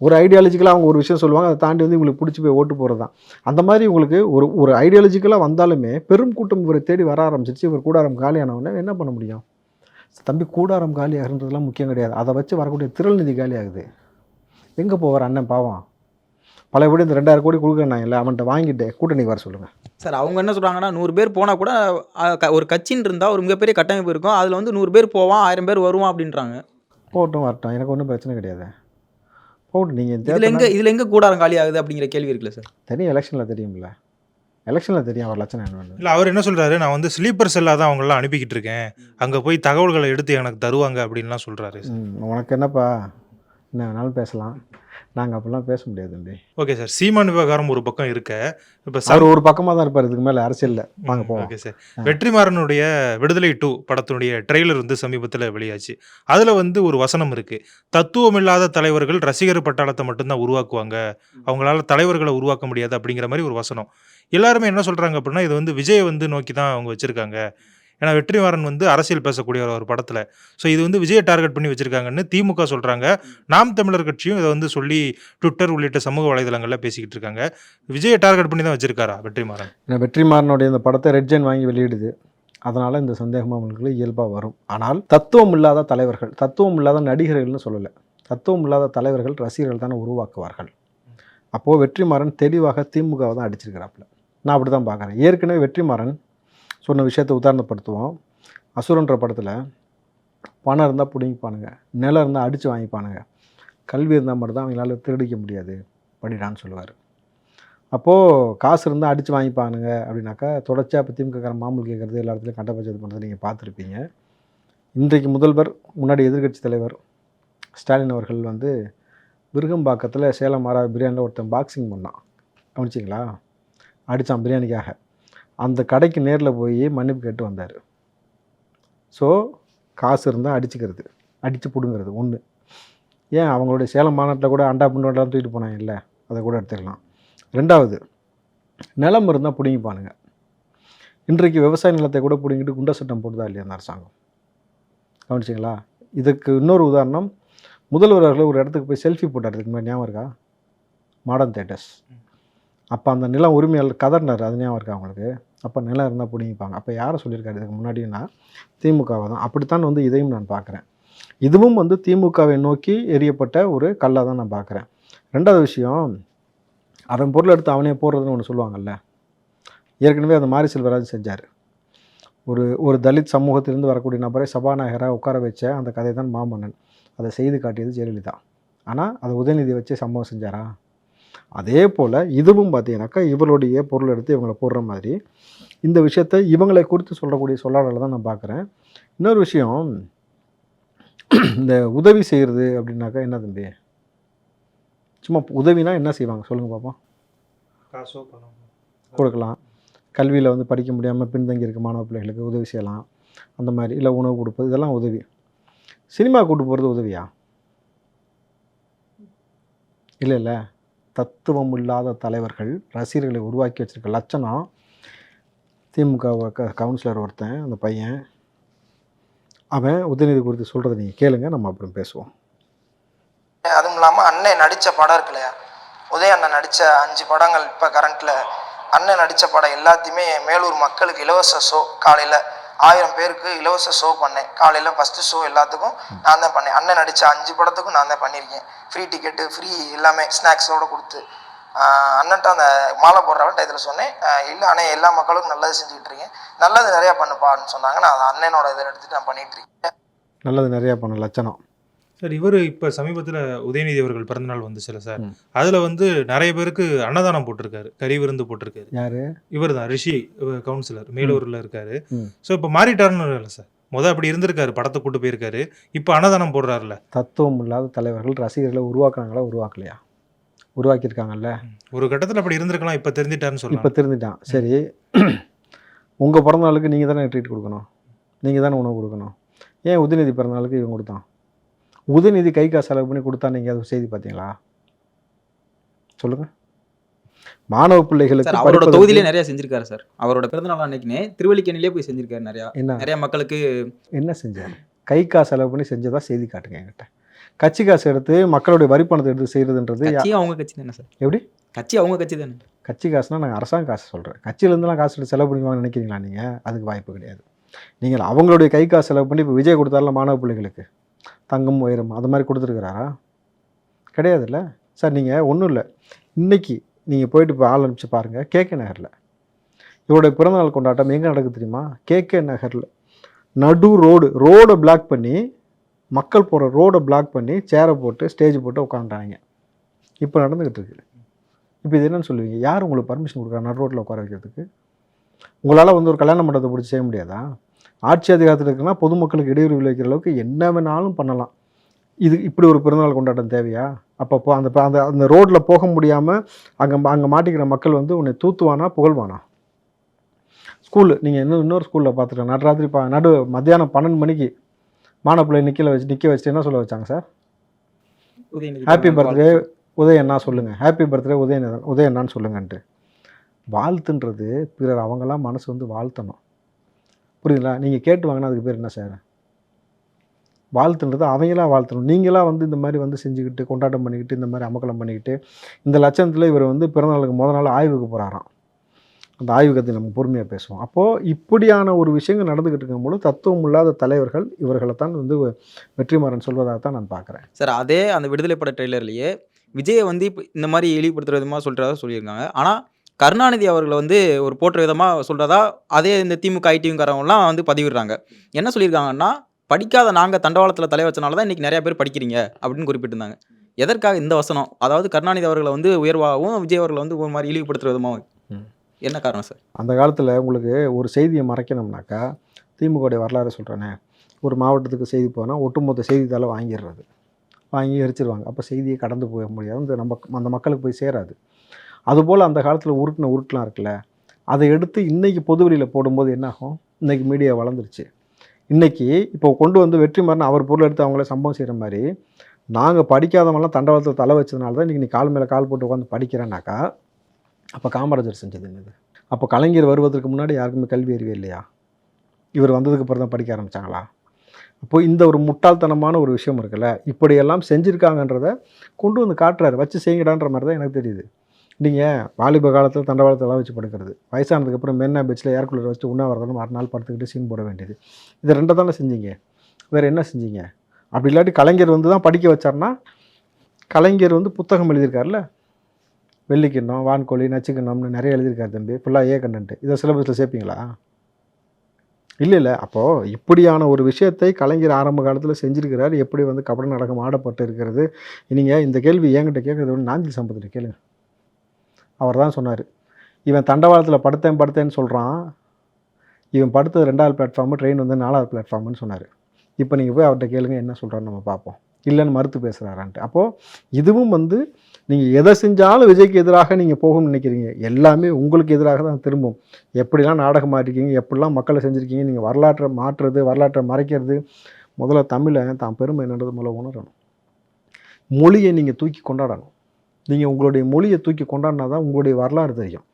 ஒரு ஐடியாலஜிக்கலாக அவங்க ஒரு விஷயம் சொல்லுவாங்க அதை தாண்டி வந்து உங்களுக்கு பிடிச்சி போய் ஓட்டு போகிறது தான் அந்த மாதிரி உங்களுக்கு ஒரு ஒரு ஐடியாலஜிக்கலாக வந்தாலுமே பெரும் கூட்டம் இவரை தேடி வர ஆரம்பிச்சிருச்சு. இவர் கூடாரம் காலியானவொடனே என்ன பண்ண முடியும்? தம்பி கூடாரம் காலி ஆகுன்றதுலாம் முக்கியம் கிடையாது. அதை வச்சு வரக்கூடிய திரள் நிதி காலி ஆகுது. எங்கே போவார் அண்ணன் பாவம்? பல வீடு இந்த ரெண்டாயிரம் கோடி கொடுக்குறாங்கல்ல அவன்கிட்ட வாங்கிட்டு கூட்டணிக்கு வர சொல்லுங்கள் சார் அவங்க என்ன சொல்கிறாங்கன்னா நூறு பேர் போனால் கூட ஒரு கட்சின்னு இருந்தால் ஒரு மிகப்பெரிய கட்டமைப்பு இருக்கும். அதில் வந்து நூறு பேர் போவான் ஆயிரம் பேர் வருவான் அப்படின்றாங்க. போகட்டும் வரட்டும். எனக்கு ஒன்றும் பிரச்சனை கிடையாது. போகட்டும் நீங்கள் இதில் எங்கே இதில் எங்கே கூடாரம் காலி ஆகுது அப்படிங்கிற கேள்வி இருக்குல்ல சார்? தெரியும் எலெக்ஷனில் தெரியும்ல. எலெக்ஷனில் தெரியும் அவர் லட்சணம் என்ன இல்லை அவர் என்ன சொல்றாரு? நான் வந்து ஸ்லீப்பர் செல்லாக தான் அவங்களெல்லாம் அனுப்பிக்கிட்டு இருக்கேன். அங்கே போய் தகவல்களை எடுத்து எனக்கு தருவாங்க அப்படின்லாம் சொல்றாரு ம், உனக்கு என்னப்பா? என்ன வேணாலும் பேசலாம். நாங்கள் அப்படிலாம் பேச முடியாது தம்பி. ஓகே சார் சீமான் விவகாரம் ஒரு பக்கம் இருக்க. இப்போ அவர் ஒரு பக்கமாக தான் இருப்பார். இதுக்கு மேலே அரசியலில் வாங்க போவோம். ஓகே சார் வெற்றிமாறனுடைய விடுதலை டூ படத்தினுடைய ட்ரெய்லர் வந்து சமீபத்தில் வெளியாச்சு. அதில் வந்து ஒரு வசனம் இருக்கு. தத்துவம் இல்லாத தலைவர்கள் ரசிகர் பட்டாளத்தை மட்டும்தான் உருவாக்குவாங்க. அவங்களால தலைவர்களை உருவாக்க முடியாது அப்படிங்கிற மாதிரி ஒரு வசனம். எல்லாருமே என்ன சொல்றாங்க அப்படின்னா இது வந்து விஜயை வந்து நோக்கி தான் அவங்க வச்சிருக்காங்க. ஏன்னா வெற்றிமாறன் வந்து அரசியல் பேசக்கூடிய ஒரு படத்தில். ஸோ இது வந்து விஜயை டார்கெட் பண்ணி வச்சிருக்காங்கன்னு திமுக சொல்கிறாங்க நாம் தமிழர் கட்சியும் இதை வந்து சொல்லி ட்விட்டர் உள்ளிட்ட சமூக வலைதளங்களில் பேசிக்கிட்டு இருக்காங்க. விஜயை டார்கெட் பண்ணி தான் வச்சிருக்காரா வெற்றிமாறன்? ஏன்னா வெற்றிமாறனுடைய இந்த படத்தை ரெட்ஜென் வாங்கி வெளியிடுது. அதனால் இந்த சந்தேகம் அவங்களுக்கு இயல்பாக வரும். ஆனால் தத்துவம் இல்லாத தலைவர்கள் தத்துவம் இல்லாத நடிகர்கள்னு சொல்லலை. தத்துவம் இல்லாத தலைவர்கள் ரசிகர்கள் தானே உருவாக்குவார்கள். அப்போது வெற்றிமாறன் தெளிவாக திமுகவை தான் அடிச்சிருக்கிறாப்புல. நான் அப்படி தான் பார்க்குறேன். ஏற்கனவே வெற்றிமாறன் சொன்ன விஷயத்தை உதாரணப்படுத்துவோம். அசுரன்ற படத்தில் பணம் இருந்தால் பிடிங்கிப்பானுங்க. நிலம் இருந்தால் அடித்து வாங்கிப்பானுங்க. கல்வி இருந்தால் மட்டும் தான் அவங்களால திருடிக்க முடியாது படிடான்னு சொல்லுவார். அப்போது காசு இருந்தால் அடித்து வாங்கிப்பானுங்க அப்படின்னாக்கா தொடர்ச்சியாக இப்போ திமுக மாமூல் கேட்குறது எல்லா இடத்துலையும் கண்டபட்சம் பண்ணுறது நீங்கள் பார்த்துருப்பீங்க. இன்றைக்கு முதல்வர் முன்னாடி எதிர்க்கட்சி தலைவர் ஸ்டாலின் அவர்கள் வந்து விருகம்பாக்கத்தில் சேலம் மாறா பிரியாணியில் ஒருத்தன் பாக்ஸிங் பண்ணான். கவனிச்சிங்களா? அடித்தான் பிரியாணிக்காக. அந்த கடைக்கு நேரில் போய் மன்னிப்பு கேட்டு வந்தார். ஸோ காசு இருந்தால் அடிச்சுக்கிறது. அடித்து பிடுங்கிறது ஒன்று ஏன்? அவங்களுடைய சேலம் மாநாட்டில் கூட அண்டா புண்டோட்டெல்லாம் தூக்கிட்டு போனாங்க இல்லை அதை கூட எடுத்துக்கலாம். ரெண்டாவது நிலம் இருந்தால் பிடுங்கிப்பானுங்க இன்றைக்கு விவசாய நிலத்தை கூட பிடுங்கிட்டு குண்ட சட்டம் போட்டுதா இல்லையா அந்த அரசாங்கம்? கவனிச்சிங்களா? இதுக்கு இன்னொரு உதாரணம் முதல்வர் அவர்கள் ஒரு இடத்துக்கு போய் செல்ஃபி போட்டார். இதுக்கு முன்னாடி ஞாபகம் இருக்கா? மாடர்ன் தேட்டர்ஸ் அப்போ அந்த நிலம் உரிமையாளர் கதர்னார் அது ஞாபகம் இருக்கா அவங்களுக்கு அப்போ நிலம் இருந்தால் பிடிங்கிப்பாங்க. அப்போ யாரை சொல்லியிருக்காரு இதுக்கு முன்னாடின்னா திமுகவை தான். அப்படித்தான் வந்து இதையும் நான் பார்க்குறேன் இதுவும் வந்து திமுகவை நோக்கி எரியப்பட்ட ஒரு கல்லாக தான் நான் பார்க்குறேன் ரெண்டாவது விஷயம் அவன் பொருள் எடுத்து அவனே போடுறதுன்னு ஒன்று சொல்லுவாங்கல்ல. ஏற்கனவே அந்த மாரி செல்வராஜ் செஞ்சார். ஒரு ஒரு தலித் சமூகத்திலிருந்து வரக்கூடிய நபரை சபாநாயகராக உட்கார வச்ச அந்த கதை தான் மாமன்னன். அதை செய்து காட்டியது ஜெயலலிதா. ஆனால் அதை உதயநிதி வச்சு சம்பவம் செஞ்சாரா? அதே போல் இதுவும் பார்த்தீங்கன்னாக்கா இவருடைய பொருள் எடுத்து இவங்களை போடுற மாதிரி. இந்த விஷயத்தை இவங்களை குறித்து சொல்லக்கூடிய சொல்லாடலை தான் நான் பார்க்குறேன் இன்னொரு விஷயம் இந்த உதவி செய்கிறது அப்படின்னாக்கா என்ன தம்பி? சும்மா உதவினா என்ன செய்வாங்க? சொல்லுங்கள் பார்ப்போம் காசோ பணம். கொடுக்கலாம். கல்வியில் வந்து படிக்க முடியாமல் பின்தங்கி இருக்க மாணவ பிள்ளைகளுக்கு உதவி செய்யலாம். அந்த மாதிரி இல்லை உணவு கொடுப்பது இதெல்லாம் உதவி. சினிமா கூட்டு போகிறது உதவியா? இல்லை இல்லை. தத்துவம் இல்லாத தலைவர்கள் ரசிகர்களை உருவாக்கி வச்சிருக்க லட்சணம் திமுக க கவுன்சிலர் ஒருத்தன் அந்த பையன். அவன் உதயநிதி குறித்து சொல்கிறத நீங்கள் கேளுங்க நம்ம அப்புறம் பேசுவோம். அதுவும் இல்லாமல் அண்ணன் நடித்த படம் இருக்கு இல்லையா உதய அண்ணன் நடித்த அஞ்சு படங்கள் இப்போ கரண்ட்டில் அண்ணன் நடித்த படம் எல்லாத்தையுமே மேலூர் மக்களுக்கு இலவச ஷோ காலையில் ஆயிரம் பேருக்கு இலவச ஷோ பண்ணேன். காலையில் ஃபஸ்ட்டு ஷோ எல்லாத்துக்கும் நான் தான் பண்ணேன். அண்ணன் நடித்த அஞ்சு படத்துக்கும் நான் தான் பண்ணியிருக்கேன். ஃப்ரீ டிக்கெட்டு ஃப்ரீ எல்லாமே ஸ்நாக்ஸோடு கொடுத்து. அண்ணன்ட்ட அந்த மாலை போடுறவன் இதில் சொன்னேன். இல்லை அண்ணன் எல்லா மக்களுக்கும் நல்லது செஞ்சுக்கிட்டு இருக்கேன் நல்லது நிறையா பண்ணுப்பான்னு சொன்னாங்க. நான் அண்ணனோட இதில் எடுத்துகிட்டு நான் பண்ணிகிட்டு இருக்கேன். நல்லது நிறையா பண்ண லட்சணம். சார் இவர் இப்போ சமீபத்தில் உதயநிதி அவர்கள் பிறந்தநாள் வந்துச்சுல சார். அதில் வந்து நிறைய பேருக்கு அன்னதானம் போட்டிருக்காரு கறி விருந்து போட்டிருக்காரு. யார்? இவர் தான் ரிஷி கவுன்சிலர் மேலூரில் இருக்காரு. ஸோ இப்போ மாறிட்டாருன்னு இல்லை சார். முத அப்படி இருந்திருக்காரு படத்தை கூட்டு போயிருக்காரு. இப்போ அன்னதானம் போடுறாருல. தத்துவம் இல்லாத தலைவர்கள் ரசிகர்களை உருவாக்குனாங்களா உருவாக்கலையா? உருவாக்கியிருக்காங்கல்ல. ஒரு கட்டத்தில் அப்படி இருந்திருக்கலாம் இப்போ தெரிஞ்சிட்டாருன்னு இப்போ சொல்லலாம் தெரிஞ்சுட்டான். சரி. உங்கள் பிறந்த நாளுக்கு நீங்கள் தானே ட்ரீட் கொடுக்கணும். நீங்கள் தானே உணவு கொடுக்கணும். ஏன் உதயநிதி பிறந்த நாளுக்கு இவன் கொடுத்தான்? உதயநிதி கை காசு செலவு பண்ணி கொடுத்தா நீங்கள் அது செய்தி பார்த்தீங்களா? சொல்லுங்கள் மாணவ பிள்ளைகளுக்கு அவரோட தொகுதியிலே நிறைய செஞ்சிருக்காரு சார். அவரோட பிறந்தநாள் அன்னைக்குனே திருவல்லிக்கேணிலே போய் செஞ்சிருக்காரு நிறையா. என்ன? நிறைய மக்களுக்கு என்ன செஞ்சார்? கை காசு செலவு பண்ணி செஞ்சதா செய்தி காட்டுங்க என்கிட்ட. கட்சி காசு எடுத்து மக்களுடைய வரி பணத்தை எடுத்து செய்கிறதுன்றது கட்சியும் அவங்க கட்சி தானே சார்? எப்படி? கட்சி அவங்க கட்சி தானே. கட்சி காசுனா நாங்கள் அரசாங்க காசு சொல்கிறேன் கட்சியிலேருந்துலாம் காசு எடுத்து செலவு பண்ணுவாங்கன்னு நினைக்கிறீங்களா நீங்கள் அதுக்கு வாய்ப்பு கிடையாது. நீங்கள் அவங்களுடைய கை காசு செலவு பண்ணி இப்போ விஜய் கொடுத்தாருல மாணவ பிள்ளைகளுக்கு? தங்கம் உயரம் அது மாதிரி கொடுத்துருக்குறாரா? கிடையாதுல்ல? சார் நீங்கள் ஒன்றும் இல்லை. இன்னைக்கு நீங்கள் போயிட்டு இப்போ ஆள் அனுப்பிச்சு பாருங்கள் கேகே நகரில். இவருடைய பிறந்தநாள் கொண்டாட்டம் எங்கே நடக்குது தெரியுமா? கேகே நகரில். நடு ரோடு ரோடை பிளாக் பண்ணி மக்கள் போகிற ரோடை பிளாக் பண்ணி சேரை போட்டு ஸ்டேஜ் போட்டு உட்காந்துட்டாங்க இப்போ நடந்துக்கிட்டு இருக்கு. இப்போ இது என்னன்னு சொல்லுவீங்க? யார் உங்களுக்கு பர்மிஷன் கொடுக்குறா? நடு ரோட்டில் உட்கார வைக்கிறதுக்கு? உங்களால் வந்து ஒரு கல்யாண மண்டபத்தை பிடிச்சி செய்ய முடியாதா? ஆட்சி அதிகாரத்தில் இருக்குன்னா பொதுமக்களுக்கு இடையூறு விளைவிக்கிற அளவுக்கு என்ன வேணாலும் பண்ணலாம். இது இப்படி ஒரு பிறந்தநாள் கொண்டாட்டம் தேவையா? அப்போ அந்த அந்த அந்த ரோட்டில் போக முடியாமல் அங்கே அங்கே மாட்டிக்கிற மக்கள் வந்து உன்னை தூத்துவானா புகழ்வானா? ஸ்கூலு நீங்கள் இன்னும் இன்னொரு ஸ்கூலில் பார்த்துருக்கேன். நடுராத்திரி பா நடு மத்தியானம் பன்னெண்டு மணிக்கு மாணவ பிள்ளை நிற்கல வச்சு நிற்க வச்சுட்டு என்ன சொல்ல வச்சாங்க சார்? ஹாப்பி பர்த்டே உதயண்ணா சொல்லுங்கள் ஹாப்பி பர்த்டே உதயன் உதயண்ணான்னு சொல்லுங்கன்ட்டு. வாழ்த்துன்றது பிறர் அவங்களாம் மனசு வந்து வாழ்த்தணும். புரியுதுங்களா? நீங்கள் கேட்டு வாங்கினா அதுக்கு பேர் என்ன சார்? வாழ்த்துன்றது அவங்களாம் வாழ்த்தணும். நீங்களாம் வந்து இந்த மாதிரி வந்து செஞ்சுக்கிட்டு கொண்டாட்டம் பண்ணிக்கிட்டு இந்த மாதிரி அமக்கலம் பண்ணிக்கிட்டு இந்த லட்சணத்தில் இவர் வந்து பிறந்தநாளுக்கு முத நாள் ஆய்வுக்கு போகிறாராம் அந்த ஆய்வகத்தை நம்ம பொறுமையாக பேசுவோம். அப்போது இப்படியான ஒரு விஷயங்கள் நடந்துக்கிட்டு இருக்கும்போது தத்துவம் இல்லாத தலைவர்கள் இவர்களை தான் வந்து வெற்றிமாறன் சொல்வதாக தான் நான் பார்க்குறேன். சார் அதே அந்த விடுதலை பட ட்ரெய்லர்லேயே விஜயை வந்து இப்போ இந்த மாதிரி இழிவுபடுத்துகிற விதமாக சொல்கிறதா சொல்லியிருக்காங்க. ஆனால் கருணாநிதி அவர்களை வந்து ஒரு போற்ற விதமாக சொல்கிறதா அதே இந்த திமுக ஐடிவிங்காரவங்களாம் வந்து பதிவிடுறாங்க. என்ன சொல்லியிருக்காங்கன்னா படிக்காத நாங்கள் தண்டவாளத்தில் தலை வச்சனால தான் இன்றைக்கி நிறைய பேர் படிக்கிறீங்க அப்படின்னு குறிப்பிட்டிருந்தாங்க. எதற்காக இந்த வசனம்? அதாவது கருணாநிதி அவர்களை வந்து உயர்வாகவும் விஜய் அவர்களை வந்து ஒரு மாதிரி இழிவுபடுத்துற விதமாகவும். என்ன காரணம் சார்? அந்த காலத்தில் உங்களுக்கு ஒரு செய்தியை மறைக்கணும்னாக்கா திமுகவுடைய வரலாறு சொல்கிறேனே ஒரு மாவட்டத்துக்கு செய்தி போனால் ஒட்டுமொத்த செய்தித்தாளை வாங்கிடுறது. வாங்கி எரிச்சிருவாங்க. அப்போ செய்தியை கடந்து போக முடியாது. அந்த நம்ம அந்த மக்களுக்கு போய் சேராது. அதுபோல் அந்த காலத்தில் உருட்டின உருட்டெலாம் இருக்குல்ல அதை எடுத்து இன்றைக்கி பொதுவெளியில் போடும்போது என்னாகும்? இன்றைக்கி மீடியா வளர்ந்துருச்சு. இன்றைக்கி இப்போ கொண்டு வந்து வெற்றி வெற்றிமாறன் அவர் பொருள் எடுத்து அவங்களே சம்பவம் செய்கிற மாதிரி நாங்கள் படிக்காதவங்களாம் தண்டவாளத்தில் தலை வச்சதுனால தான் இன்றைக்கி நீ கால் மேலே கால் போட்டு உட்காந்து படிக்கிறேன்னாக்கா அப்போ காமராஜர் செஞ்சது என்னது? அப்போ கலைஞர் வருவதற்கு முன்னாடி யாருக்குமே கல்வி அறிவே இல்லையா? இவர் வந்ததுக்கு அப்புறம் தான் படிக்க ஆரம்பித்தாங்களா அப்போ இந்த ஒரு முட்டாள்தனமான ஒரு விஷயம் இருக்குல்ல இப்படியெல்லாம் செஞ்சுருக்காங்கன்றத கொண்டு வந்து காட்டுறாரு வச்சு செய்யுங்கடான்ற மாதிரி தான் எனக்கு தெரியுது. நீங்கள் வாலிப காலத்தில் தண்டவாளத்தெல்லாம் வச்சு படுக்கிறது. வயசானதுக்கப்புறம் மென்ன பீச்சில் ஏர் கூலர் வச்சு உண்ணாவிரதம் மறுநாள் படுத்துக்கிட்டு சீன் போட வேண்டியது. இது ரெண்டை தானே செஞ்சீங்க? வேறு என்ன செஞ்சீங்க? அப்படி இல்லாட்டி கலைஞர் வந்து தான் படிக்க வச்சார்னா கலைஞர் வந்து புத்தகம் எழுதியிருக்காருல்ல? வெள்ளிக்கிண்ணம் வான்கோழி நச்சுக்கிண்ணம்னு நிறைய எழுதியிருக்காரு தம்பி. ஃபுல்லாக ஏ கண்டன்ட்டு இதை சிலபஸில் சேர்ப்பீங்களா? இல்லை இல்லை. அப்போது இப்படியான ஒரு விஷயத்தை கலைஞர் ஆரம்ப காலத்தில் செஞ்சுருக்கிறார். எப்படி வந்து கபட நடக்கம் ஆடப்பட்டு இருக்கிறது? நீங்கள் இந்த கேள்வி என்கிட்ட கேட்குறது வந்து நாஞ்சில் சம்பத்தில் கேளுங்க. அவர் தான் சொன்னார். இவன் தண்டவாளத்தில் படுத்தேன் படுத்தேன்னு சொல்கிறான் இவன் படுத்தது ரெண்டாவது பிளாட்ஃபார்மு ட்ரெயின் வந்து நாலாவது பிளாட்ஃபார்ம்னு சொன்னார். இப்போ நீங்கள் போய் அவர்கிட்ட கேளுங்க என்ன சொல்கிறான்னு நம்ம பார்ப்போம். இல்லைன்னு மறுத்து பேசுகிறாரான்ட்டு அப்போது இதுவும் வந்து நீங்கள் எதை செஞ்சாலும் விஜய்க்கு எதிராக நீங்கள் போகணும்னு நினைக்கிறீங்க. எல்லாமே உங்களுக்கு எதிராக தான் திரும்பும். எப்படிலாம் நாடகம் மாட்டிருக்கீங்க எப்படிலாம் மக்களை செஞ்சுருக்கீங்க நீங்கள் வரலாற்றை மாற்றுறது வரலாற்றை மறைக்கிறது. முதல்ல தமிழை தான் பெருமை என்னன்றது முதல்ல உணரணும். மொழியை நீங்கள் தூக்கி கொண்டாடணும். நீங்கள் உங்களுடைய மொழியை தூக்கி கொண்டாடினா தான் உங்களுடைய வரலாறு தெரியும்.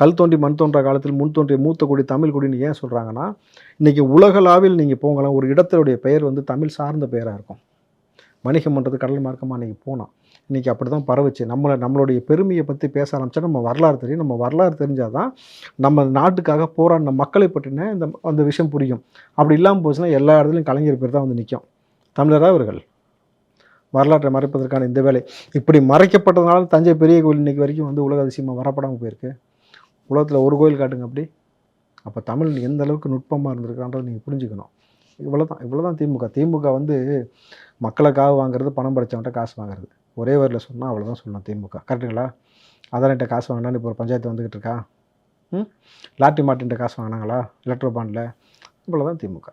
கல் தோன்றி மண் தோன்ற காலத்தில் முன் தோன்றிய மூத்த குடி தமிழ் குடின்னு ஏன் சொல்கிறாங்கன்னா இன்றைக்கி உலகளாவில் நீங்கள் போங்கலாம் ஒரு இடத்தினுடைய பெயர் வந்து தமிழ் சார்ந்த பெயராக இருக்கும். வணிகம் பண்ணுறது கடல் மார்க்கமாக இன்றைக்கி போனோம் இன்றைக்கி அப்படி தான் பரவுச்சு. நம்மளை நம்மளுடைய பெருமையை பற்றி பேச ஆரம்பித்தா நம்ம வரலாறு தெரியும். நம்ம வரலாறு தெரிஞ்சால் தான் நம்ம நாட்டுக்காக போராடின மக்களை பற்றின இந்த அந்த விஷயம் புரியும். அப்படி இல்லாமல் போச்சுன்னா எல்லா இடத்துலையும் கலைஞர் பேர் தான் வந்து நிற்கும் தமிழராக அவர்கள். வரலாற்றை மறைப்பதற்கான இந்த வேலை. இப்படி மறைக்கப்பட்டதுனால தஞ்சை பெரிய கோயில் இன்னைக்கு வரைக்கும் வந்து உலக அதிசயமாக வரப்படாமல் போயிருக்கு. உலகத்தில் ஒரு கோயில் காட்டுங்க அப்படி. அப்போ தமிழ் எந்த அளவுக்கு நுட்பமாக இருந்திருக்கான்றதை நீங்கள் புரிஞ்சுக்கணும். இவ்வளோ தான் இவ்வளோ தான் திமுக. திமுக வந்து மக்களுக்காக வாங்குறது பணம் படைச்சவன்ட்ட காசு வாங்குறது. ஒரே வரியில் சொன்னால் அவ்வளோதான் சொல்லணும் திமுக. கரெக்டுங்களா அதான்ட்ட காசு வாங்கினான்னு இப்போ ஒரு பஞ்சாயத்து வந்துக்கிட்டு இருக்கா? ம்? லாட்டி மாட்டின்ட்ட காசு வாங்கினாங்களா? எலக்ட்ரோ பாண்டில் இவ்வளோ தான் திமுக.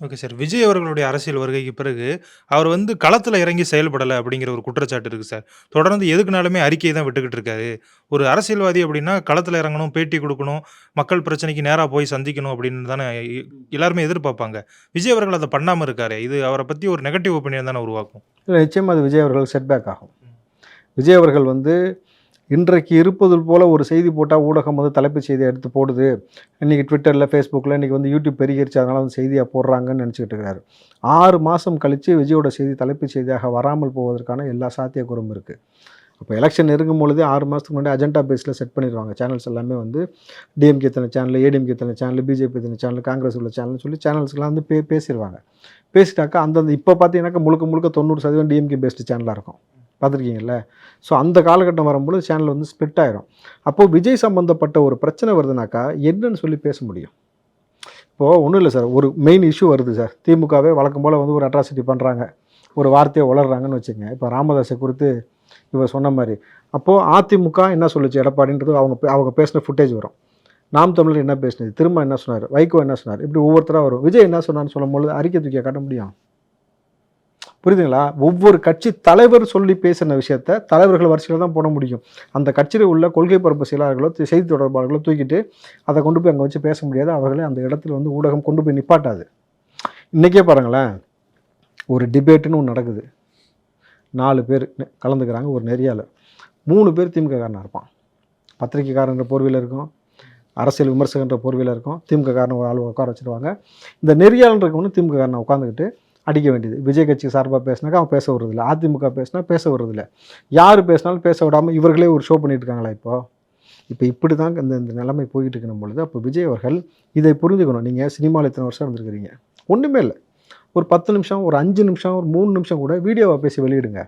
Okay sir. விஜய் அவர்களுடைய அரசியல் வருகைக்கு பிறகு அவர் வந்து களத்தில் இறங்கி செயல்படலை அப்படிங்கிற ஒரு குற்றச்சாட்டு இருக்குது சார். தொடர்ந்து எதுக்குனாலுமே அறிக்கையை தான் விட்டுக்கிட்டு இருக்காரு. ஒரு அரசியல்வாதி அப்படின்னா களத்தில் இறங்கணும் பேட்டி கொடுக்கணும் மக்கள் பிரச்சனைக்கு நேராக போய் சந்திக்கணும் அப்படின்னு தானே எ- எல்லாருமே எதிர்பார்ப்பாங்க. விஜய் அவர்கள் அதை பண்ணாமல் இருக்காரு இது அவரை பற்றி ஒரு நெகட்டிவ் ஒப்பீனியன் தானே உருவாக்கும். இல்லை நிச்சயமாக அது விஜய் அவர்கள் செட்பேக் ஆகும். விஜய் அவர்கள் வந்து இன்றைக்கு இருப்பது போல் ஒரு செய்தி போட்டால் ஊடகம் வந்து தலைப்பு செய்தியை எடுத்து போடுது. இன்றைக்கி ட்விட்டரில் ஃபேஸ்புக்கில் இன்றைக்கி வந்து யூடியூப் பெருகிருச்சு அதனால் வந்து செய்தியாக போடுறாங்கன்னு நினச்சிக்கிட்டு இருக்காரு. ஆறு மாதம் கழித்து விஜயோட செய்தி தலைப்பு செய்தியாக வராமல் போவதற்கான எல்லா சாத்தியக்கூறும் இருக்குது அப்போ எலெக்ஷன் நெருங்கும் பொழுதே ஆறு மாதத்துக்கு முன்னாடி அஜெண்டா பேஸில் செட் பண்ணிடுவாங்க. சேனல்ஸ் எல்லாமே வந்து டிஎம்கே தன சேனல் ஏடிஎம்கே தன சேனல் பிஜேபி தன சேனல் காங்கிரஸ் உள்ள சேனல்னு சொல்லி சேனல்ஸ்லாம் வந்து பே பேசிடுவாங்க பேசிட்டாக்கா அந்தந்த இப்போ பார்த்தீங்கன்னாக்கா முழுக்க முழுக்க தொண்ணூறு சதவீதம் டிஎம்கே பேஸ்டு சேனலாக இருக்கும். பார்த்துருக்கீங்கல்ல? ஸோ அந்த காலகட்டம் வரும்பொழுது சேனல் வந்து ஸ்ப்ளிட் ஆயிரும். அப்போது விஜய் சம்மந்தப்பட்ட ஒரு பிரச்சனை வருதுனாக்கா என்னன்னு சொல்லி பேச முடியும். இப்போது ஒன்றும் இல்லை சார் ஒரு மெயின் இஷ்யூ வருது சார் திமுகவே வழக்கம் போல் வந்து ஒரு அட்ராசிட்டி பண்ணுறாங்க ஒரு வார்த்தையை வளர்றாங்கன்னு வச்சுங்க இப்போ ராமதாஸை குறித்து இவர் சொன்ன மாதிரி. அப்போது அதிமுக என்ன சொல்லுச்சு? எடப்பாடின்றது அவங்க பே- அவங்க பேசின ஃபுட்டேஜ் வரும். நாம் தமிழர் என்ன பேசினது? திரும்ப என்ன சொன்னார்? வைகோ என்ன சொன்னார்? இப்படி ஒவ்வொருத்தராக வரும். விஜய் என்ன சொன்னார்னு சொல்லும்போது அறிக்கை தூக்கியை காட்ட முடியும்? புரியுதுங்களா? ஒவ்வொரு கட்சி தலைவர் சொல்லி பேசின விஷயத்த தலைவர்கள் வரிசையில் தான் போட முடியும். அந்த கட்சியில் உள்ள கொள்கை பரப்பு செயலாளர்களோ செய்தி தொடர்பாளர்களோ தூக்கிட்டு அதை கொண்டு போய் அங்கே வச்சு பேச முடியாது. அவர்களே அந்த இடத்துல வந்து ஊடகம் கொண்டு போய் நிப்பாட்டாது. இன்றைக்கே பாருங்களேன். ஒரு டிபேட்டுன்னு ஒன்று நடக்குது. நாலு பேர் கலந்துக்கிறாங்க ஒரு நெறியால் மூணு பேர் திமுககாரனாக இருப்பான். பத்திரிகைக்காரன்ற போர்வையில் இருக்கும். அரசியல் விமர்சகன்ற போர்வையில் இருக்கும். திமுககாரன் ஒரு ஆள் உட்கார வச்சுருவாங்க. இந்த நெறியாளன்றவங்க திமுககாரனை உட்காந்துக்கிட்டு அடிக்க வேண்டியது. விஜய் கட்சி சார்பாக பேசினாக்கா அவன் பேச வர்றதில்ல அதிமுக பேசினா பேச வர்றதில்ல யார் பேசினாலும் பேச விடாமல் இவர்களே ஒரு ஷோ பண்ணிட்டு இருக்காங்களா இப்போ? இப்போ இப்படி தான் இந்த இந்த நிலைமை போயிட்டு இருக்கணும் பொழுது அப்போ விஜய் அவர்கள் இதை புரிஞ்சுக்கணும். நீங்கள் சினிமாவில் இத்தனை வருஷம் இருந்திருக்கிறீங்க. ஒன்றுமே இல்லை. ஒரு பத்து நிமிஷம் ஒரு அஞ்சு நிமிஷம் ஒரு மூணு நிமிஷம் கூட வீடியோவை பேசி வெளியிடுங்க.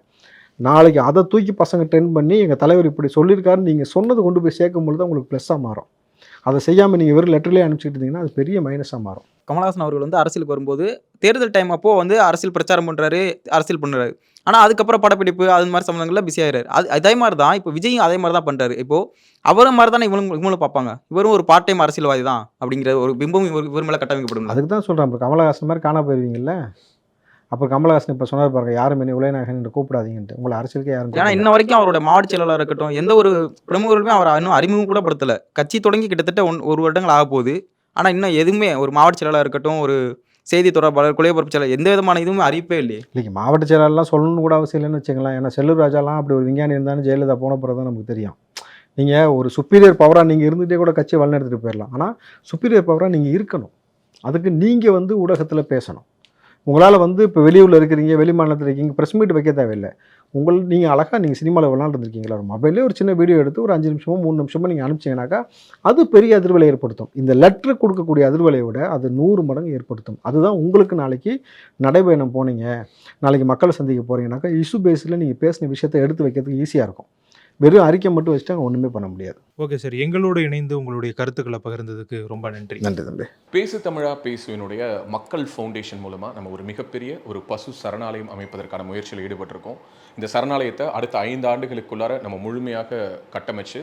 நாளைக்கு அதை தூக்கி பசங்க ட்ரெண்ட் பண்ணி எங்கள் தலைவர் இப்படி சொல்லியிருக்காருன்னு நீங்கள் சொன்னது கொண்டு போய் சேர்க்கும் பொழுது உங்களுக்கு ப்ளஸ்ஸாக மாறும். அதை செய்யாமல் நீங்கள் வெறும் லெட்டர்லேயே அனுப்பிச்சிட்டு இருந்தீங்கன்னா அது பெரிய மைனஸாக மாறும். கமலஹாசன் அவர்கள் வந்து அரசியலுக்கு வரும்போது தேர்தல் டைம் அப்போ வந்து அரசியல் பிரச்சாரம் பண்ணுறாரு அரசியல் பண்ணுறாரு ஆனால் அதுக்கப்புறம் படப்பிடிப்பு அது மாதிரி சம்மந்தங்களில் பிஸி ஆகிறாரு அது அதே மாதிரி தான் இப்போ விஜயும் அதே மாதிரி தான் பண்ணுறாரு இப்போது அவரும் மாதிரி தானே இவங்களும் இவங்களும் பார்ப்பாங்க. இவரும் ஒரு பார்ட் டைம் அரசியல்வாதி தான் அப்படிங்கிற ஒரு பிம்பம் இவர் இவர் மேலே கட்டமைக்கப்படும் அதுக்கு தான் சொல்கிறேன் இப்போ கமலஹாசன் மாதிரி காண போயிருவீங்கல்ல? அப்போ கமலஹாசன் இப்போ சொன்னார் பாருங்க யாரும் என்னை உலகநாயகன் என்று கூப்பிடாதீங்கன்ட்டு. உங்களை அரசியலுக்கே யாரும் ஏன்னா. இன்ன வரைக்கும் அவரோட மாவட்ட செயலாளராக இருக்கட்டும் எந்த ஒரு பிரமுகர்களுமே அவரை இன்னும் அறிமுகம் கூட படுத்தலை. கட்சி தொடங்கி கிட்டத்தட்ட ஒன் ஒரு வருடங்கள் ஆக போகுது. ஆனால் இன்னும் எதுவுமே ஒரு மாவட்ட செயலாளராக இருக்கட்டும் ஒரு செய்தி தொடர்பாளர் கொலைபரப்பு செயலாளர் எந்த விதமான இதுவுமே அறிவிப்பே இல்லையே. இல்லைங்க மாவட்ட செயலாளர்லாம் சொல்லணும்னு கூட அவசியம் இல்லைன்னு வச்சுக்கலாம் ஏன்னா செல்லூர் ராஜாலாம் அப்படி ஒரு விஞ்ஞானி இருந்தாலும் ஜெயலலிதா போன பிறகு தான் நமக்கு தெரியும். நீங்கள் ஒரு சுப்பீரியர் பவராக நீங்கள் இருந்துகிட்டே கூட கட்சியை வழிநடத்திட்டு போயிடலாம் ஆனால் சுப்பீரியர் பவராக நீங்கள் இருக்கணும். அதுக்கு நீங்கள் வந்து ஊடகத்தில் பேசணும். உங்களால் வந்து இப்போ வெளியூரில் இருக்கிறீங்க வெளி மாநிலத்தில் இருக்கீங்க ப்ரெஸ் மீட் வைக்க தேவையில்லை. உங்கள் நீங்கள் அழகாக நீங்கள் சினிமாவில் விளாண்டுருக்கீங்களா ஒரு மொபைல்லே ஒரு சின்ன வீடியோ எடுத்து ஒரு அஞ்சு நிமிஷமோ மூணு நிமிஷமோ நீங்கள் அனுப்பிச்சிங்கனாக்கா அது பெரிய அதிர்வலை ஏற்படுத்தும். இந்த லெட்ரு கொடுக்கக்கூடிய அதிர்வலையை விட அது நூறு மடங்கு ஏற்படுத்தும். அதுதான் உங்களுக்கு நாளைக்கு நடைபயணம் போனீங்க. நாளைக்கு மக்களை சந்திக்க போகிறீங்கனாக்கா இஷ்யூ பேஸில் நீங்கள் பேசின விஷயத்தை எடுத்து வைக்கிறதுக்கு ஈஸியாக இருக்கும். வெறும் அறிக்கை மட்டும் வச்சுட்டு அங்கே ஒன்றுமே பண்ண முடியாது. ஓகே சார் எங்களோடு இணைந்து உங்களுடைய கருத்துக்களை பகிர்ந்ததுக்கு ரொம்ப நன்றி. நன்றி தம்பி. பேசு தமிழா பேசுவினுடைய மக்கள் ஃபவுண்டேஷன் மூலமாக நம்ம ஒரு மிகப்பெரிய ஒரு பசு சரணாலயம் அமைப்பதற்கான முயற்சியில் ஈடுபட்டிருக்கோம். இந்த சரணாலயத்தை அடுத்த ஐந்து ஆண்டுகளுக்குள்ளார நம்ம முழுமையாக கட்டமைச்சு